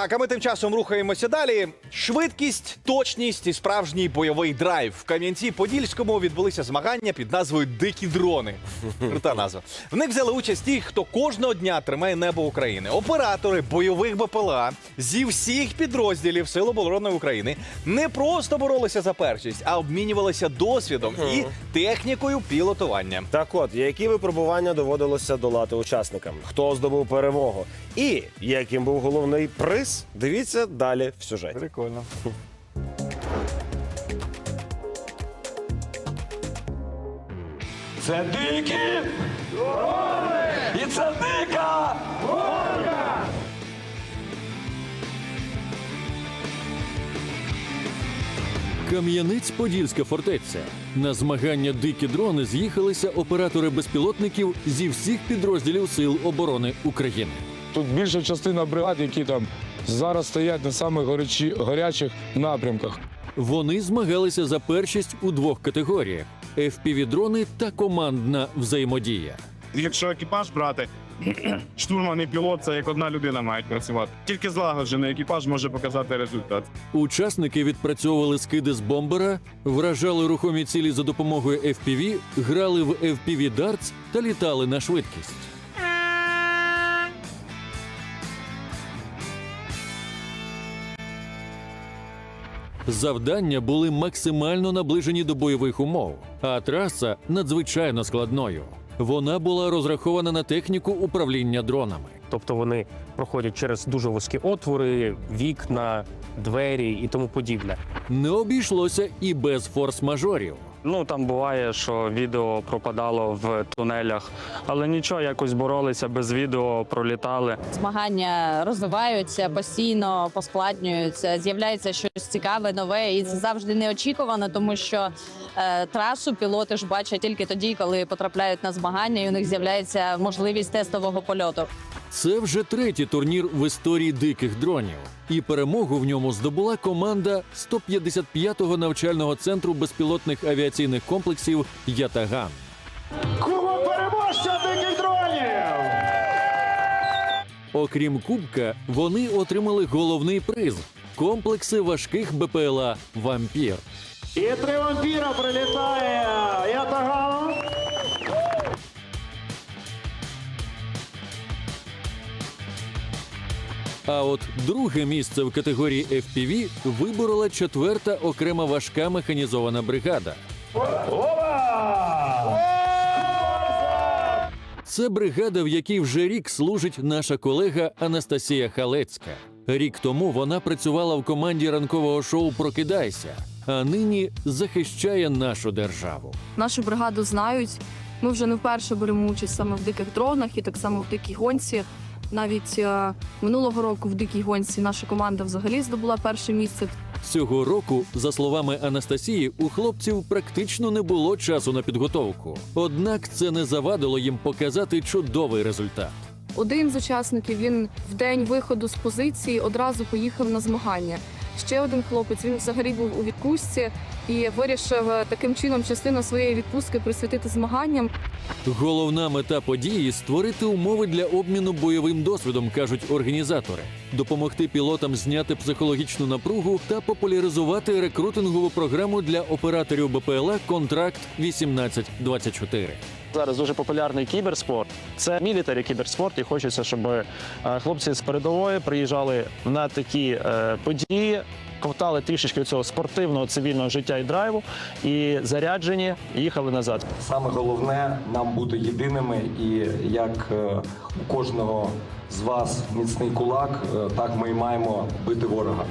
Так, а ми тим часом рухаємося далі. Швидкість, точність і справжній бойовий драйв. В Кам'янці-Подільському відбулися змагання під назвою Дикі дрони. Крута назва. В них взяли участь ті, хто кожного дня тримає небо України. Оператори бойових БПЛА зі всіх підрозділів Сил оборони України не просто боролися за першість, а обмінювалися досвідом і технікою пілотування. Так от, які випробування доводилося долати учасникам? Хто здобув перемогу? І яким був головний приз? Дивіться далі в сюжеті. Прикольно. Це дикі! І це дика! Кам'янець-Подільська фортеця. На змагання дикі дрони з'їхалися оператори безпілотників зі всіх підрозділів Сил оборони України. Тут більша частина бригад, які там зараз стоять на самих горячі, гарячих напрямках. Вони змагалися за першість у двох категоріях: FPV-дрони та командна взаємодія. Якщо екіпаж брати, штурман і пілот це як одна людина мають працювати. Тільки злагоджений екіпаж може показати результат. Учасники відпрацьовували скиди з бомбера, вражали рухомі цілі за допомогою FPV, грали в FPV Darts та літали на швидкість. Завдання були максимально наближені до бойових умов, а траса надзвичайно складною. Вона була розрахована на техніку управління дронами. Тобто вони проходять через дуже вузькі отвори, вікна, двері і тому подібне. Не обійшлося і без форс-мажорів. Ну там буває, що відео пропадало в тунелях, але нічого, якось боролися без відео, пролітали. Змагання розвиваються постійно, поскладнюються, з'являється щось цікаве, нове, і це завжди неочікувано, тому що трасу пілоти ж бачать тільки тоді, коли потрапляють на змагання, і у них з'являється можливість тестового польоту. Це вже третій турнір в історії диких дронів, і перемогу в ньому здобула команда 155-го навчального центру безпілотних авіаційних комплексів Ятаган. Кубок переможця диких дронів! Окрім кубка, вони отримали головний приз комплекси важких БПЛА Вампір. І три вампіра прилітає! Я Ятаган! А от друге місце в категорії FPV виборола четверта окрема важка механізована бригада. Це бригада, в якій вже рік служить наша колега Анастасія Халецька. Рік тому вона працювала в команді ранкового шоу Прокидайся, а нині захищає нашу державу. Нашу бригаду знають. Ми вже не вперше беремо участь саме в диких дронах і так само в дикій гонці. Навіть е, минулого року в дикій гонці наша команда взагалі здобула перше місце. Цього року, за словами Анастасії, у хлопців практично не було часу на підготовку. Однак це не завадило їм показати чудовий результат. Один з учасників він в день виходу з позиції одразу поїхав на змагання. Ще один хлопець він взагалі був у відпустці і вирішив е, таким чином частину своєї відпустки присвятити змаганням. Головна мета події створити умови для обміну бойовим досвідом, кажуть організатори, допомогти пілотам зняти психологічну напругу та популяризувати рекрутингову програму для операторів БПЛА Контракт 1824. Зараз дуже популярний кіберспорт. Це мілітарі кіберспорт, і хочеться, щоб е, хлопці з передової приїжджали на такі е, події. Ковтали трішечки цього спортивного цивільного життя і драйву, і заряджені їхали назад. Саме головне нам бути єдиними, і як е, у кожного з вас міцний кулак, е, так ми і маємо бити ворога.